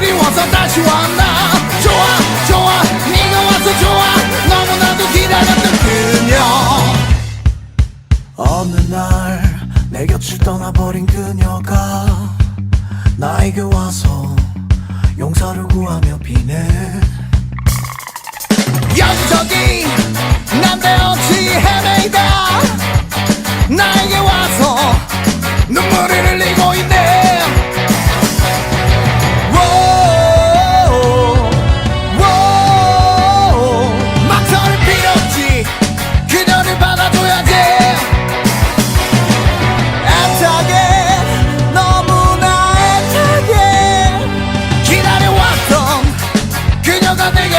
좋아 나? 좋아 좋아. 네가 와서 좋아. 너무나도 기다렸던 그녀. 어느 날 내 곁을 떠나버린 그녀가 나에게 와서 용서를 구하며 비네. 여기저기 난데없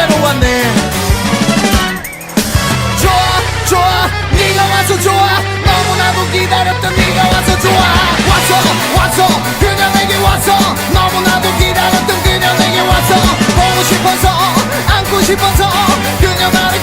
내게로 왔네. 좋아 좋아. 네가 와서 좋아. 너무나도 기다렸던 네가 와서 좋아. 와서 와서 그녀 내게 와서 너무나도 기다렸던 그녀 내게 와서 보고 싶어서 안고 싶어서 그녀 나를